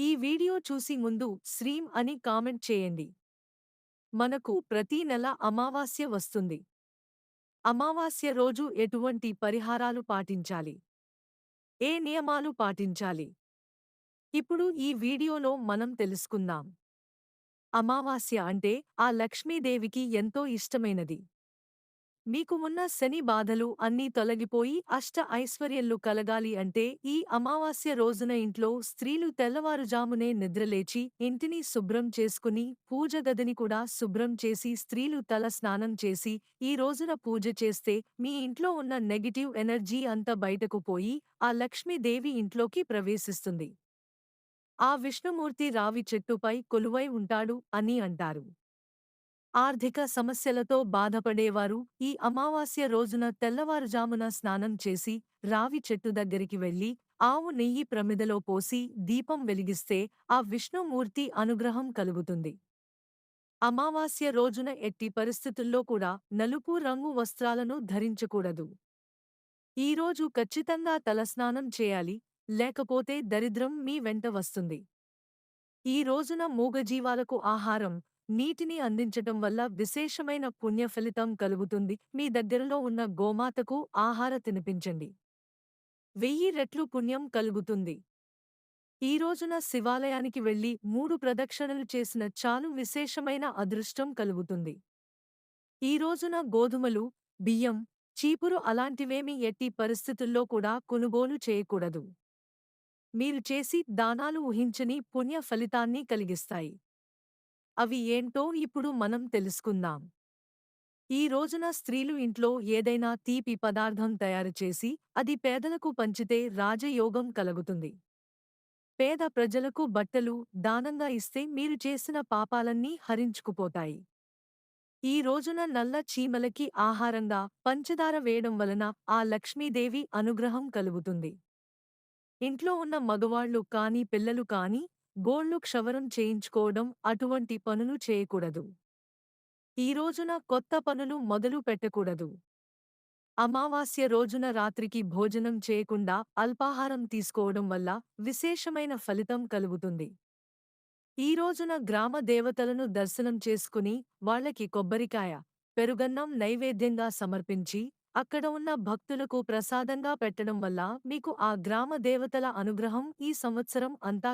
ఈ వీడియో చూసి ముందు శ్రీం అని కామెంట్ చేయండి. మనకు ప్రతి నెల అమావాస్య వస్తుంది. అమావాస్య రోజు ఎటువంటి పరిహారాలు పాటించాలి? ఏ నియమాలు పాటించాలి? ఇప్పుడు ఈ వీడియోలో మనం తెలుసుకుందాం. అమావాస్య అంటే ఆ లక్ష్మీదేవికి ఎంతో ఇష్టమైనది. మీకు ఉన్న శని బాధలు అన్నీ తొలగిపోయి అష్ట ఐశ్వర్యలు కలగాలి అంటే ఈ అమావాస్య రోజున ఇంట్లో స్త్రీలు తెల్లవారుజామునే నిద్రలేచి ఇంటిని శుభ్రం చేసుకుని పూజ గదిని కూడా శుభ్రం చేసి స్త్రీలు తల స్నానం చేసి ఈ రోజున పూజ చేస్తే మీ ఇంట్లో ఉన్న నెగిటివ్ ఎనర్జీ అంతా బయటకు పోయి ఆ లక్ష్మీదేవి ఇంట్లోకి ప్రవేశిస్తుంది. ఆ విష్ణుమూర్తి రావి చెట్టుపై కొలువై ఉంటాడు అని అంటారు. ఆర్థిక సమస్యలతో బాధపడేవారు. ఈ అమావాస్య రోజున తెల్లవారుజామున స్నానం చేసి రావి చెట్టు దగ్గరికి వెళ్ళి ఆవు నెయ్యి ప్రమిదలో పోసి దీపం వెలిగిస్తే ఆ విష్ణుమూర్తి అనుగ్రహం కలుగుతుంది. అమావాస్య రోజున ఎట్టి పరిస్థితుల్లో కూడా నలుపు రంగు వస్త్రాలను ధరించకూడదు. ఈరోజు ఖచ్చితంగా తలస్నానం చేయాలి. లేకపోతే దరిద్రం మీ వెంట వస్తుంది. ఈ రోజున మూగజీవాలకు ఆహారం నీటిని అందించటం వల్ల విశేషమైన పుణ్య ఫలితం కలుగుతుంది. మీ దగ్గరలో ఉన్న గోమాతకు ఆహార తినిపించండి. వెయ్యి రెట్లు పుణ్యం కలుగుతుంది. ఈ రోజున శివాలయానికి వెళ్ళి మూడు ప్రదక్షిణలు చేసిన చాలు విశేషమైన అదృష్టం కలుగుతుంది. ఈ రోజున గోధుమలు బియ్యం చీపురు అలాంటివేమీ ఎట్టి పరిస్థితుల్లో కూడా కొనుగోలు చేయకూడదు. మీరు చేసి దానాలు ఊహించని పుణ్య ఫలితాన్ని కలిగిస్తాయి. అవి ఏంటో ఇప్పుడు మనం తెలుసుకుందాం. ఈ రోజున స్త్రీలు ఇంట్లో ఏదైనా తీపి పదార్థం తయారు చేసి అది పేదలకు పంచితే రాజయోగం కలుగుతుంది. పేద ప్రజలకు బట్టలు దానంగా ఇస్తే మీరు చేసిన పాపాలన్నీ హరించుకుపోతాయి. ఈ రోజున నల్ల చీమలకి ఆహారంగా పంచదార వేయడం వలన ఆ లక్ష్మీదేవి అనుగ్రహం కలుగుతుంది. ఇంట్లో ఉన్న మగవాళ్ళు కాని పిల్లలు కాని గోళ్ళు క్షవరం చేయించుకోవడం అటువంటి పనులు చేయకూడదు. ఈ రోజున కొత్త పనులు మొదలు పెట్టకూడదు. అమావాస్య రోజున రాత్రికి భోజనం చేయకుండా అల్పాహారం తీసుకోవడం వల్ల విశేషమైన ఫలితం కలుగుతుంది. ఈ రోజున గ్రామ దేవతలను దర్శనం చేసుకుని వాళ్ళకి కొబ్బరికాయ పెరుగన్నం నైవేద్యంగా సమర్పించి అక్కడ ఉన్న భక్తులకు ప్రసాదంగా పెట్టడం వల్ల మీకు ఆ గ్రామ దేవతల అనుగ్రహం ఈ సంవత్సరం అంతా